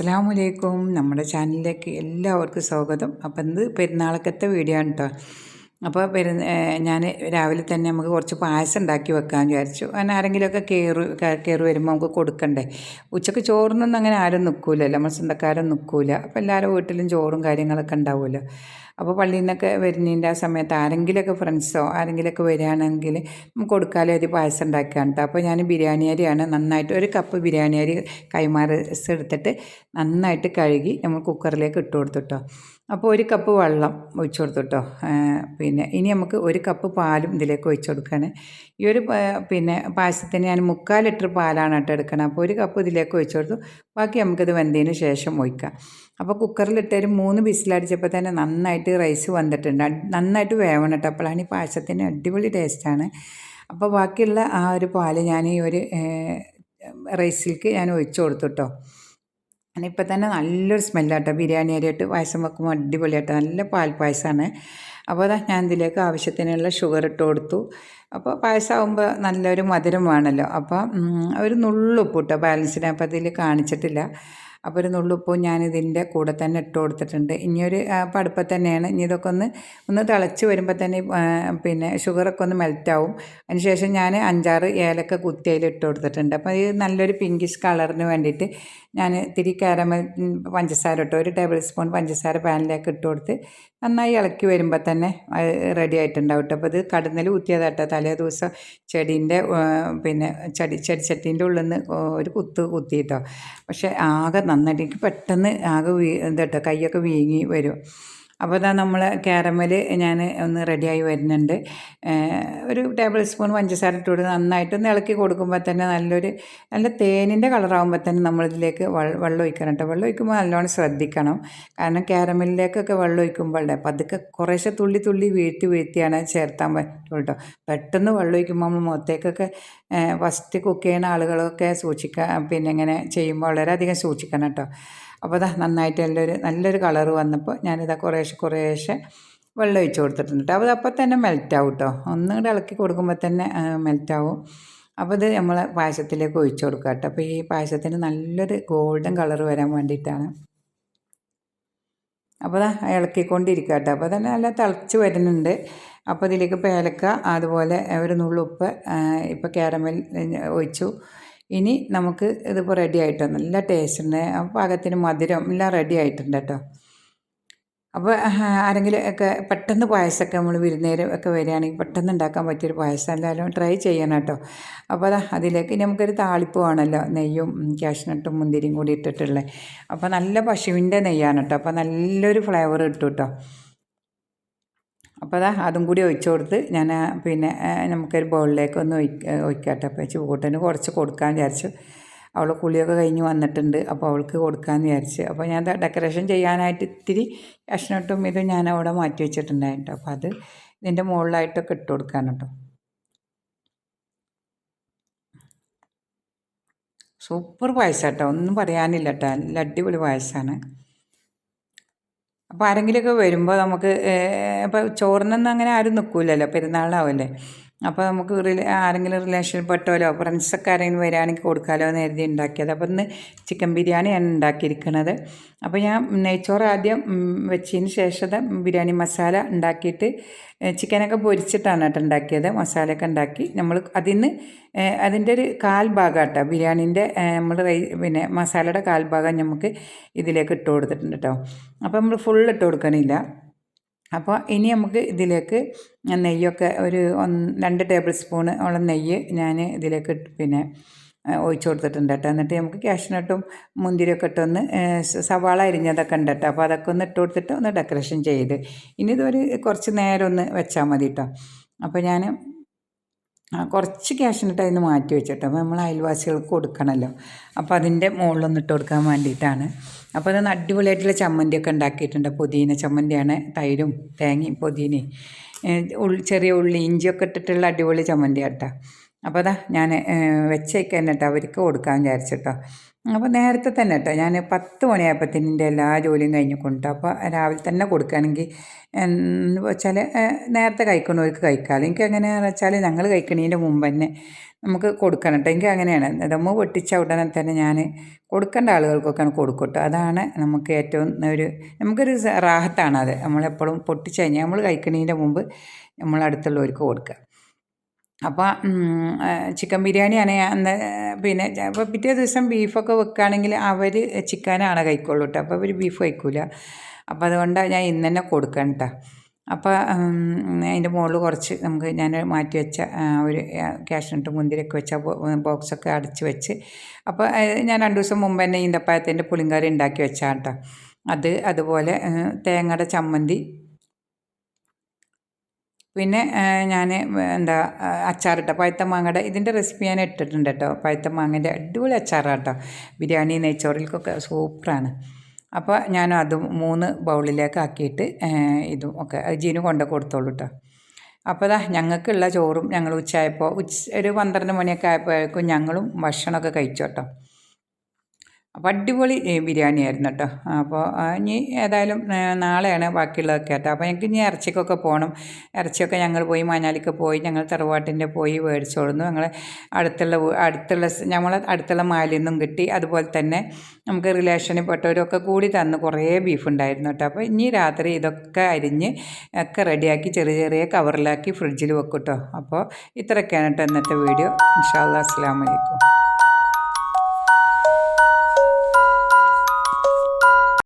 അസ്സാമലൈക്കും നമ്മുടെ ചാനലിലേക്ക് എല്ലാവർക്കും സ്വാഗതം. അപ്പം ഇത് പെരുന്നാളക്കത്തെ വീഡിയോ ആണ് കേട്ടോ അപ്പോൾ വരുന്ന ഞാൻ രാവിലെ തന്നെ നമുക്ക് കുറച്ച് പായസം ഉണ്ടാക്കി വെക്കാമെന്ന് വിചാരിച്ചു. അങ്ങനെ ആരെങ്കിലുമൊക്കെ കയറി കയറി വരുമ്പോൾ നമുക്ക് കൊടുക്കണ്ടേ? ഉച്ചയ്ക്ക് ചോറിനൊന്നും അങ്ങനെ ആരും നിൽക്കൂലല്ലോ നമ്മൾ സ്വന്തക്കാരും നിൽക്കൂല അപ്പോൾ എല്ലാവരും വീട്ടിലും ചോറും കാര്യങ്ങളൊക്കെ ഉണ്ടാവുമല്ലോ. അപ്പോൾ പള്ളിയിൽ നിന്നൊക്കെ വരുന്നതിന്റെ ആ സമയത്ത് ആരെങ്കിലുമൊക്കെ ഫ്രണ്ട്സോ ആരെങ്കിലുമൊക്കെ വരികയാണെങ്കിൽ നമുക്ക് കൊടുക്കാലോ ഒരു പായസം ഉണ്ടാക്കുകയാണ് കേട്ടോ അപ്പോൾ ഞാൻ ബിരിയാണി അരിയാണ് നന്നായിട്ട് ഒരു കപ്പ് ബിരിയാണി അരി കൈമാറി എടുത്തിട്ട് നന്നായിട്ട് കഴുകി നമ്മൾ കുക്കറിലേക്ക് ഇട്ട് കൊടുത്തിട്ടോ അപ്പോൾ ഒരു കപ്പ് വെള്ളം ഒഴിച്ചു കൊടുത്തിട്ടോ പിന്നെ ഇനി നമുക്ക് ഒരു കപ്പ് പാലും ഇതിലേക്ക് ഒഴിച്ചു കൊടുക്കുകയാണ് ഈ ഒരു പിന്നെ പായസത്തിന് ഞാൻ മുക്കാൽ ലിറ്റർ പാലാണ് കേട്ടോ എടുക്കണം. അപ്പോൾ ഒരു കപ്പ് ഇതിലേക്ക് ഒഴിച്ചു കൊടുത്തു. ബാക്കി നമുക്കിത് വെന്തതിന് ശേഷം ഒഴിക്കാം. അപ്പോൾ കുക്കറിലിട്ട് ഒരു മൂന്ന് വിസിലടിച്ചപ്പോൾ തന്നെ നന്നായിട്ട് റൈസ് വന്നിട്ടുണ്ട്. നന്നായിട്ട് വേവണം കേട്ടോ അപ്പോഴാണ് ഈ പായസത്തിന് അടിപൊളി ടേസ്റ്റാണ് അപ്പോൾ ബാക്കിയുള്ള ആ ഒരു പാൽ ഞാൻ ഈ ഒരു റൈസിലേക്ക് ഞാൻ ഒഴിച്ചു കൊടുത്തു കേട്ടോ ഇപ്പം തന്നെ നല്ലൊരു സ്മെല്ലാട്ടോ. ബിരിയാണി അരിയായിട്ട് പായസം വെക്കുമ്പോൾ അടിപൊളിയായിട്ട് നല്ല പാൽ പായസമാണ് അപ്പോൾ അതാ ഞാൻ ഇതിലേക്ക് ആവശ്യത്തിനുള്ള ഷുഗർ ഇട്ട് കൊടുത്തു. അപ്പോൾ പായസമാകുമ്പോൾ നല്ലൊരു മധുരം വേണമല്ലോ. അപ്പോൾ ഒരു നുള്ളുപ്പ് കേട്ടോ ബാലൻസിന് അപ്പോൾ അതിൽ കാണിച്ചിട്ടില്ല. അപ്പോൾ ഒരു നുള്ളുപ്പും ഞാൻ ഇതിന്റെ കൂടെ തന്നെ ഇട്ട് കൊടുത്തിട്ടുണ്ട്. ഇനിയൊരു പടുപ്പം തന്നെയാണ്. ഇനി ഇതൊക്കെ ഒന്ന് ഒന്ന് തിളച്ച് വരുമ്പോൾ തന്നെ പിന്നെ ഷുഗറൊക്കെ ഒന്ന് മെൽറ്റാവും അതിനുശേഷം ഞാൻ അഞ്ചാറ് ഏലക്ക കുത്തി അതിൽ ഇട്ട് കൊടുത്തിട്ടുണ്ട്. അപ്പോൾ ഇത് നല്ലൊരു പിങ്കിഷ് കളറിന് വേണ്ടിയിട്ട് ഞാൻ തിരി കാരമൽ പഞ്ചസാര ഇട്ടു ഒരു ടേബിൾ സ്പൂൺ പഞ്ചസാര പാനിലേക്ക് ഇട്ട് കൊടുത്ത് നന്നായി ഇളക്കി വരുമ്പോൾ തന്നെ റെഡി ആയിട്ടുണ്ടാവും കേട്ടോ അപ്പോൾ ഇത് കടന്നൽ കുത്തിയതാട്ടോ തലേ ദിവസം ചെടീന്റെ പിന്നെ ചെടി ചെടിച്ചട്ടീന്റെ ഉള്ളിൽ നിന്ന് ഒരു കുത്ത് കുത്തിയിട്ടോ പക്ഷേ ആകെ നന്നായിട്ട് എനിക്ക് പെട്ടെന്ന് ആകെ വീ എന്താട്ടോ കൈയൊക്കെ വീങ്ങി വരും. അപ്പോൾ ഇതാ നമ്മൾ കാരമൽ ഞാൻ ഒന്ന് റെഡിയായി വരുന്നുണ്ട്. ഒരു ടേബിൾ സ്പൂൺ പഞ്ചസാര ഇട്ട് നന്നായിട്ട് ഒന്ന് ഇളക്കി കൊടുക്കുമ്പോൾ തന്നെ നല്ലൊരു നല്ല തേനിന്റെ കളറാകുമ്പോൾ തന്നെ നമ്മളിതിലേക്ക് വെള്ളം ഒഴിക്കണം കേട്ടോ വെള്ളം ഒഴിക്കുമ്പോൾ നല്ലോണം ശ്രദ്ധിക്കണം. കാരണം കാരമലിലേക്കൊക്കെ വെള്ളം ഒഴിക്കുമ്പോൾ പതുക്കെ കുറേശ്ശെ തുള്ളി തുള്ളി വീഴ്ത്തി വീഴ്ത്തിയാണ് ചേർത്താൻ പറ്റുള്ളൂ കേട്ടോ പെട്ടെന്ന് വെള്ളം ഒഴിക്കുമ്പോൾ നമ്മൾ മുഖത്തേക്കൊക്കെ ഫസ്റ്റ് കുക്ക് ചെയ്യുന്ന ആളുകളൊക്കെ സൂക്ഷിക്കുക പിന്നെ ഇങ്ങനെ ചെയ്യുമ്പോൾ വളരെയധികം സൂക്ഷിക്കണം കേട്ടോ അപ്പോൾ അതാ നന്നായിട്ട് നല്ലൊരു നല്ലൊരു കളർ വന്നപ്പോൾ ഞാനിതാ കുറേശ്ശെ കുറേശ്ശെ വെള്ളം ഒഴിച്ച് കൊടുത്തിട്ടുണ്ട് അപ്പോൾ അപ്പോൾ തന്നെ മെൽറ്റാവും കേട്ടോ. ഒന്നും കൂടെ ഇളക്കി കൊടുക്കുമ്പോൾ തന്നെ മെൽറ്റാവും അപ്പോൾ ഇത് നമ്മൾ പായസത്തിലേക്ക് ഒഴിച്ച് കൊടുക്കുക കേട്ടോ. അപ്പോൾ ഈ പായസത്തിന് നല്ലൊരു ഗോൾഡൻ കളർ വരാൻ വേണ്ടിയിട്ടാണ്. അപ്പോൾ ഇളക്കിക്കൊണ്ടിരിക്കുക കേട്ടോ. അപ്പോൾ തന്നെ നല്ല തിളച്ച് വരുന്നുണ്ട്. അപ്പോൾ ഇതിലേക്ക് പേലക്ക അതുപോലെ ഒരു നുള്ളുപ്പ് ഇപ്പോൾ കാരമൽ ഒഴിച്ചു. ഇനി നമുക്ക് ഇതിപ്പോൾ റെഡി ആയിട്ടോ നല്ല ടേസ്റ്റ് പാകത്തിന് മധുരം എല്ലാം റെഡി ആയിട്ടുണ്ട് കേട്ടോ. അപ്പോൾ ആരെങ്കിലും ഒക്കെ പെട്ടെന്ന് പായസമൊക്കെ നമ്മൾ വിരുന്നേരം ഒക്കെ വരികയാണെങ്കിൽ പെട്ടെന്ന് ഉണ്ടാക്കാൻ പറ്റിയൊരു പായസം എല്ലാവരും ട്രൈ ചെയ്യണം കേട്ടോ. അപ്പോൾ അതാ അതിലേക്ക് നമുക്കൊരു താളിപ്പ് വേണമല്ലോ. നെയ്യും കാഷ്നട്ടും മുന്തിരിയും കൂടി ഇട്ടിട്ടുള്ളത് അപ്പോൾ നല്ല പശുവിന്റെ നെയ്യാണ് കേട്ടോ. അപ്പോൾ നല്ലൊരു ഫ്ലേവർ കിട്ടും കേട്ടോ. അപ്പോൾ അതാ അതും കൂടി ഒഴിച്ചു കൊടുത്ത് ഞാൻ പിന്നെ നമുക്കൊരു ബൗളിലേക്ക് ഒന്ന് ഒഴിക്കട്ടെ. അപ്പോൾ ചൂട്ടന് കുറച്ച് കൊടുക്കാൻ വിചാരിച്ചു. അവൾ കുളിയൊക്കെ കഴിഞ്ഞ് വന്നിട്ടുണ്ട് അപ്പോൾ അവൾക്ക് കൊടുക്കാമെന്ന് വിചാരിച്ചു. അപ്പോൾ ഞാൻ ഡെക്കറേഷൻ ചെയ്യാനായിട്ട് ഇത്തിരി കഷ്ണട്ടും ഇതും ഞാൻ അവിടെ മാറ്റി വെച്ചിട്ടുണ്ടായിട്ടോ അപ്പോൾ അത് ഇതിന്റെ മുകളിലായിട്ടൊക്കെ ഇട്ട് കൊടുക്കാൻ കേട്ടോ. സൂപ്പർ പായസം കേട്ടോ. ഒന്നും പറയാനില്ല കേട്ടോ. നല്ല അടിപൊളി പായസമാണ്. അപ്പോൾ ആരെങ്കിലുമൊക്കെ വരുമ്പോൾ നമുക്ക് ഇപ്പോൾ ചോറിനൊന്നും അങ്ങനെ ആരും നിൽക്കില്ലല്ലോ പെരുന്നാളാവല്ലേ അപ്പോൾ നമുക്ക് റിലേ ആരെങ്കിലും റിലേഷൻപ്പെട്ടോലോ ഫ്രണ്ട്സൊക്കെ ആരെങ്കിലും വരികയാണെങ്കിൽ കൊടുക്കാമല്ലോ എന്ന് കരുതി ഉണ്ടാക്കിയത് അപ്പോൾ ഇന്ന് ചിക്കൻ ബിരിയാണിയാണ് ഉണ്ടാക്കിയിരിക്കുന്നത് അപ്പോൾ ഞാൻ നെയ്ച്ചോറ് ആദ്യം വെച്ചതിന് ശേഷം ബിരിയാണി മസാല ഉണ്ടാക്കിയിട്ട് ചിക്കനൊക്കെ പൊരിച്ചിട്ടാണ് കേട്ടോ ഉണ്ടാക്കിയത് മസാലയൊക്കെ ഉണ്ടാക്കി നമ്മൾ അതിന് അതിന്റെ ഒരു കാൽ ഭാഗം കേട്ടോ ബിരിയാണീന്റെ നമ്മൾ റൈ പിന്നെ മസാലയുടെ കാൽ ഭാഗം നമുക്ക് ഇതിലേക്ക് ഇട്ട് കൊടുത്തിട്ടുണ്ട് കേട്ടോ. അപ്പോൾ നമ്മൾ ഫുൾ ഇട്ട് കൊടുക്കണില്ല. അപ്പോൾ ഇനി നമുക്ക് ഇതിലേക്ക് നെയ്യൊക്കെ ഒരു ഒന്ന് രണ്ട് ടേബിൾ സ്പൂൺ ഉള്ള നെയ്യ് ഞാൻ ഇതിലേക്ക് പിന്നെ ഒഴിച്ചു കൊടുത്തിട്ടുണ്ട് കേട്ടോ. എന്നിട്ട് നമുക്ക് ക്യാഷ്നട്ടും മുന്തിരിയൊക്കെ ഇട്ടൊന്ന് സവാള അരിഞ്ഞതൊക്കെ ഉണ്ട് കേട്ടോ. അപ്പോൾ അതൊക്കെ ഒന്ന് ഇട്ട് കൊടുത്തിട്ട് ഒന്ന് ഡെക്കറേഷൻ ചെയ്ത്. ഇനി ഇതൊരു കുറച്ച് നേരം ഒന്ന് വെച്ചാൽ മതി കേട്ടോ. അപ്പോൾ ഞാൻ കുറച്ച് ക്യാഷിനിട്ട് അതിന് മാറ്റി വെച്ചിട്ട് അപ്പോൾ നമ്മൾ അയൽവാസികൾക്ക് കൊടുക്കണമല്ലോ അപ്പോൾ അതിന്റെ മുകളിലൊന്ന് ഇട്ട് കൊടുക്കാൻ വേണ്ടിയിട്ടാണ്. അപ്പോൾ അത് അടിപൊളിയായിട്ടുള്ള ചമ്മന്തിയൊക്കെ ഉണ്ടാക്കിയിട്ടുണ്ട്. പുതിന ചമ്മന്തിയാണ് തൈരും തേങ്ങയും പുതിനയും. ചെറിയ ഉള്ളി ഇഞ്ചിയൊക്കെ ഇട്ടിട്ടുള്ള അടിപൊളി ചമ്മന്തി കേട്ടോ അപ്പോൾ അതാ ഞാൻ വെച്ചേക്ക് തന്നെ കേട്ടോ അവർക്ക് കൊടുക്കാൻ വിചാരിച്ചിട്ടോ. അപ്പോൾ നേരത്തെ തന്നെ കേട്ടോ ഞാൻ പത്ത് മണിയായപ്പോഴത്തേന്റെ എല്ലാ ജോലിയും കഴിഞ്ഞ് കൊണ്ടു അപ്പോൾ രാവിലെ തന്നെ കൊടുക്കുകയാണെങ്കിൽ എന്ന് വെച്ചാൽ നേരത്തെ കഴിക്കണവർക്ക് കഴിക്കാമല്ലോ. എനിക്ക് എങ്ങനെയാണെന്ന് വെച്ചാൽ ഞങ്ങൾ കഴിക്കണതിന്റെ മുമ്പ് തന്നെ നമുക്ക് കൊടുക്കണം കേട്ടോ. എനിക്ക് അങ്ങനെയാണ്. ദമ്മ് പൊട്ടിച്ച ഉടനെ തന്നെ ഞാൻ കൊടുക്കേണ്ട ആളുകൾക്കൊക്കെയാണ് കൊടുക്കട്ടോ അതാണ് നമുക്ക് ഏറ്റവും ഒരു നമുക്കൊരു റാഹത്താണ് അത്. നമ്മളെപ്പോഴും പൊട്ടിച്ച് കഴിഞ്ഞാൽ നമ്മൾ കഴിക്കണതിന്റെ മുമ്പ് നമ്മൾ അടുത്തുള്ളവർക്ക് കൊടുക്കുക. അപ്പോൾ ചിക്കൻ ബിരിയാണിയാണ് അന്ന് പിന്നെ അപ്പോൾ പിറ്റേ ദിവസം ബീഫൊക്കെ വെക്കുകയാണെങ്കിൽ അവർ ചിക്കനാണ് കഴിക്കുള്ളൂ കേട്ടോ അപ്പോൾ അവർ ബീഫ് കഴിക്കില്ല അപ്പോൾ അതുകൊണ്ടാണ് ഞാൻ ഇന്ന് തന്നെ കൊടുക്കണം അപ്പോൾ അതിന്റെ മുകളിൽ കുറച്ച് നമുക്ക് ഞാൻ മാറ്റി വെച്ച ഒരു ക്യാഷ്നട്ട് മുന്തിരിയൊക്കെ വെച്ച ബോക്സൊക്കെ അടച്ച് വെച്ച് അപ്പോൾ ഞാൻ രണ്ട് ദിവസം മുമ്പ് തന്നെ ഈന്തപ്പായത്തിന്റെ പുളിങ്കറി ഉണ്ടാക്കി വെച്ചാണ് കേട്ടോ അത് അതുപോലെ തേങ്ങയുടെ ചമ്മന്തി പിന്നെ ഞാൻ എന്താ അച്ചാറിട്ട പഴുത്ത മാങ്ങയുടെ ഇതിന്റെ റെസിപ്പി ഞാൻ ഇട്ടിട്ടുണ്ട് കേട്ടോ. പഴുത്ത മാങ്ങേന്റെ അടിപൊളി അച്ചാറാണ് കേട്ടോ. ബിരിയാണി നെയ്ച്ചോറിൽക്കൊക്കെ സൂപ്പറാണ്. അപ്പോൾ ഞാൻ അത് മൂന്ന് ബൗളിലേക്ക് ആക്കിയിട്ട് ഇതും ഒക്കെ ജീന് കൊണ്ട് കൊടുത്തോളൂ കേട്ടോ. അപ്പോൾ ദാ ഞങ്ങൾക്കുള്ള ചോറും ഞങ്ങൾ ഉച്ചയായപ്പോൾ ഉച്ച ഒരു പന്ത്രണ്ട് മണിയൊക്കെ ആയപ്പോഴേക്കും ഞങ്ങളും ഭക്ഷണമൊക്കെ കഴിച്ചു കേട്ടോ. അപ്പോൾ അടിപൊളി ബിരിയാണി ആയിരുന്നു കേട്ടോ അപ്പോൾ ഇനി ഏതായാലും നാളെയാണ് ബാക്കിയുള്ളതൊക്കെ കേട്ടോ. അപ്പോൾ ഞങ്ങൾക്ക് ഇനി ഇറച്ചിക്കൊക്കെ പോകണം ഇറച്ചിയൊക്കെ ഞങ്ങൾ പോയി മാഞ്ഞാലിക്ക് പോയി ഞങ്ങൾ തറവാട്ടിന്റെ പോയി മേടിച്ചോടുന്നു ഞങ്ങൾ അടുത്തുള്ള അടുത്തുള്ള ഞങ്ങൾ അടുത്തുള്ള മാലിൽ നിന്നും കിട്ടി. അതുപോലെ തന്നെ നമുക്ക് റിലേഷനിൽ പെട്ടവരൊക്കെ കൂടി തന്ന് കുറേ ബീഫ് ഉണ്ടായിരുന്നു കേട്ടോ. അപ്പോൾ ഇനി രാത്രി ഇതൊക്കെ അരിഞ്ഞ് ഒക്കെ റെഡിയാക്കി ചെറിയ ചെറിയ കവറിലാക്കി ഫ്രിഡ്ജിൽ വെക്കും കേട്ടോ. അപ്പോൾ ഇത്രയൊക്കെയാണ് കേട്ടോ ഇന്നത്തെ വീഡിയോ. ഇൻഷാല്ലാ അസ്സാം വലൈക്കും